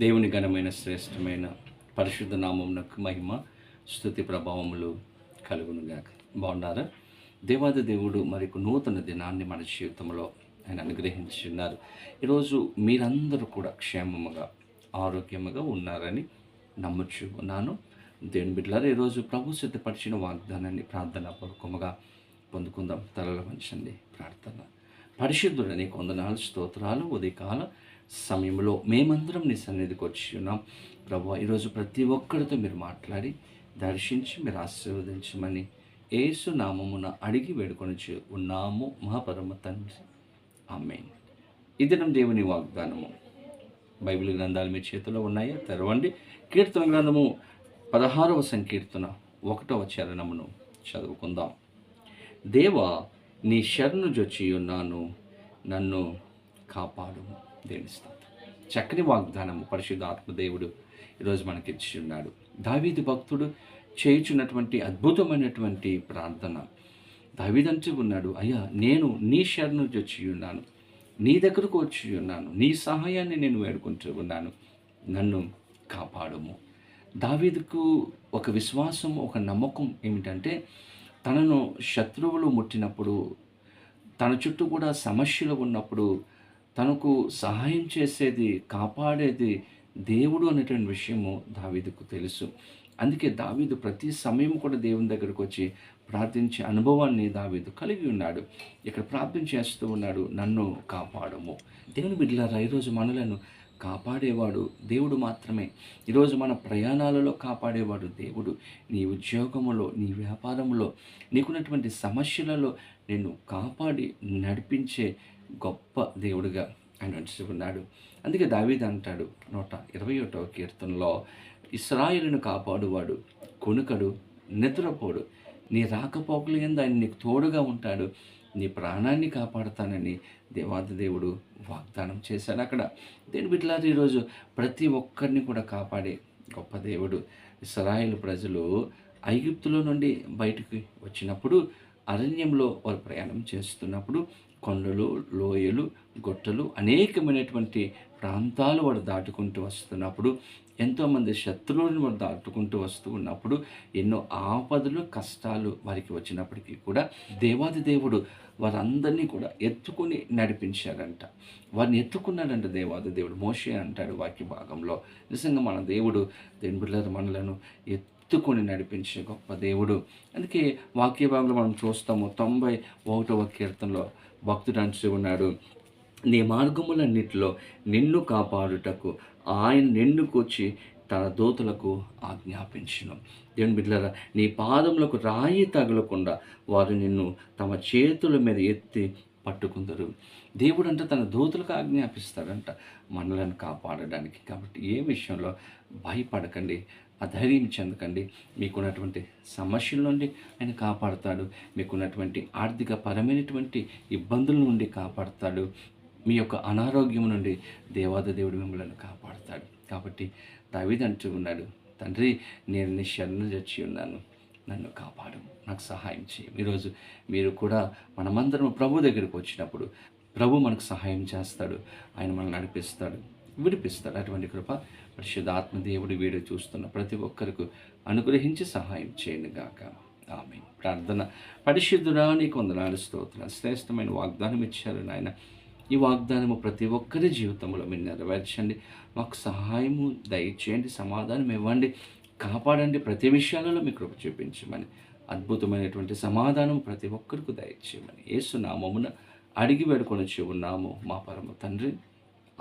దేవుని ఘనమైన శ్రేష్టమైన పరిశుద్ధ నామమునకు మహిమ స్థుతి ప్రభావములు కలుగునుగాక. బాగున్నారా? దేవాది దేవుడు మరి నూతన దినాన్ని మన జీవితంలో ఆయన అనుగ్రహించి ఉన్నారు ఈరోజు మీరందరూ కూడా క్షేమముగా ఆరోగ్యముగా ఉన్నారని నమ్ముచు ఉన్నాను. దేవుని బిడ్డలారా ఈరోజు ప్రభు సిద్ధపరిచిన వాగ్దానాన్ని ప్రార్థన పూర్వకముగా పొందుకుందాం. తలలు వంచండి ప్రార్థన. పరిశుద్ధుడని కొందనాలు స్తోత్రాలు ఉదయకాల సమయంలో మేమందరం నీ సన్నిధికి వచ్చి ఉన్నాం. ప్రభు ఈరోజు ప్రతి ఒక్కరితో మీరు మాట్లాడి దర్శించి మీరు ఆశీర్వదించమని ఏసు నామమున అడిగి వేడుకొని ఉన్నాము మహాపరమ తండ్రి. ఆమె ఇది నమ్ దేవుని వాగ్దానము. బైబిల్ గ్రంథాలు మీ చేతిలో ఉన్నాయా? తెరవండి. కీర్తన గ్రంథము పదహారవ సంకీర్తన ఒకటవ చరణమును చదువుకుందాం. దేవా నీ శరణు జొచ్చి ఉన్నాను నన్ను కాపాడు దేనిస్తాను చక్కని వాగ్దానము పరిశుద్ధ ఆత్మదేవుడు ఈరోజు మనకి ఇచ్చి ఉన్నాడు దావీదు భక్తుడు చేయుచున్నటువంటి అద్భుతమైనటువంటి ప్రార్థన. దావీదంటూ ఉన్నాడు అయ్యా నేను నీ శరణు వచ్చి ఉన్నాను నీ దగ్గరకు వచ్చి ఉన్నాను నీ సహాయాన్ని నేను వేడుకుంటూ ఉన్నాను. నన్ను కాపాడము. దావీదుకు ఒక విశ్వాసం ఒక నమ్మకం ఏమిటంటే తనను శత్రువులు ముట్టినప్పుడు తన చుట్టూ కూడా సమస్యలు ఉన్నప్పుడు తనకు సహాయం చేసేది కాపాడేది దేవుడు అనేటువంటి విషయము దావీదుకు తెలుసు. అందుకే దావీదు ప్రతి సమయం కూడా దేవుని దగ్గరకు వచ్చి ప్రార్థించే అనుభవాన్ని దావీదు కలిగి ఉన్నాడు. ఇక్కడ ప్రార్థన చేస్తూ ఉన్నాడు నన్ను కాపాడము. దేవుని బిడ్డలారా ఈరోజు మనలను కాపాడేవాడు దేవుడు మాత్రమే. ఈరోజు మన ప్రయాణాలలో కాపాడేవాడు దేవుడు. నీ ఉద్యోగములో నీ వ్యాపారంలో నీకున్నటువంటి సమస్యలలో నిన్ను కాపాడి నడిపించే గొప్ప దేవుడుగా ఆయన నడుచుకున్నాడు అందుకే దావీద్ అంటాడు నూట ఇరవై ఒకటవ కీర్తనలో ఇస్రాయిల్ను కాపాడువాడు కొనుకడు నిద్రపోడు. నీ రాకపోకలు ఎందు ఆయన నీకు తోడుగా ఉంటాడు. నీ ప్రాణాన్ని కాపాడుతానని దేవాది దేవుడు వాగ్దానం చేశాడు అక్కడ. దేని బిడ్డలారు ఈరోజు ప్రతి ఒక్కరిని కూడా కాపాడే గొప్ప దేవుడు ఇస్రాయిల్ ప్రజలు ఐగుప్తులో నుండి బయటకు వచ్చినప్పుడు అరణ్యంలో వారు ప్రయాణం చేస్తున్నప్పుడు కొండలు లోయలు గొట్టలు అనేకమైనటువంటి ప్రాంతాలు వాడు దాటుకుంటూ వస్తున్నప్పుడు ఎంతోమంది శత్రువులను వాడు దాటుకుంటూ వస్తూ ఉన్నప్పుడు ఎన్నో ఆపదలు కష్టాలు వారికి వచ్చినప్పటికీ కూడా దేవాది దేవుడు వారందరినీ కూడా ఎత్తుకుని నడిపించారంట వారిని ఎత్తుకున్నాడంట దేవాది దేవుడు మోషే అంటాడు వాక్య భాగంలో నిజంగా మన దేవుడు దేని బిడ్డల మనలను ఎత్తుకొని నడిపించే గొప్ప దేవుడు. అందుకే వాక్య భాగంలో మనం చూస్తాము తొంభై ఒకటవ కీర్తనలో భక్తుడు అంచు ఉన్నాడు నీ మార్గములన్నిటిలో నిన్ను కాపాడుటకు ఆయన నిన్నుకొచ్చి తన దోతులకు ఆజ్ఞాపించను. దేవుని బిడ్డలారా నీ పాదములకు రాయి తగలకుండా వారు నిన్ను తమ చేతుల మీద ఎత్తి పట్టుకుందరు. దేవుడు అంటే తన దూతలకు ఆజ్ఞాపిస్తాడంట మనలను కాపాడడానికి. కాబట్టి ఏ విషయంలో భయపడకండి. అధైర్యం చెందకండి. మీకున్నటువంటి సమస్యల నుండి ఆయన కాపాడుతాడు. మీకున్నటువంటి ఆర్థిక పరమైనటువంటి ఇబ్బందుల నుండి కాపాడుతాడు. మీ యొక్క అనారోగ్యం నుండి దేవాద దేవుడు మిమ్మల్ని కాపాడుతాడు. కాబట్టి దావీద్ అంటూ ఉన్నాడు తండ్రి నేను నీ శరణు చచ్చి ఉన్నాను. నన్ను కాపాడు. నాకు సహాయం చేయి. ఈరోజు మీరు కూడా మనమందరం ప్రభు దగ్గరికి వచ్చినప్పుడు ప్రభు మనకు సహాయం చేస్తాడు. ఆయన మనల్ని నడిపిస్తాడు. విడిపిస్తాడు. అటువంటి కృప పరిశుద్ధాత్మ దేవుడు వీడు చూస్తున్న ప్రతి ఒక్కరికి అనుగ్రహించి సహాయం చేయను గాక. ఆమె ప్రార్థన పరిశుద్ధుడా నీకు వందనాలు స్తోత్ర శ్రేష్టమైన వాగ్దానం ఇచ్చారు నాయన. ఈ వాగ్దానము ప్రతి ఒక్కరి జీవితంలో మీరు నెరవేర్చండి. మాకు సహాయము దయచేయండి సమాధానం ఇవ్వండి. కాపాడండి. ప్రతి విషయాలలో మీ కృప చూపించమని అద్భుతమైనటువంటి సమాధానం ప్రతి ఒక్కరికి దయచేయమని. ఏసునామమున అడిగి వేడుకొని ఉన్నాము మా పరమ తండ్రి.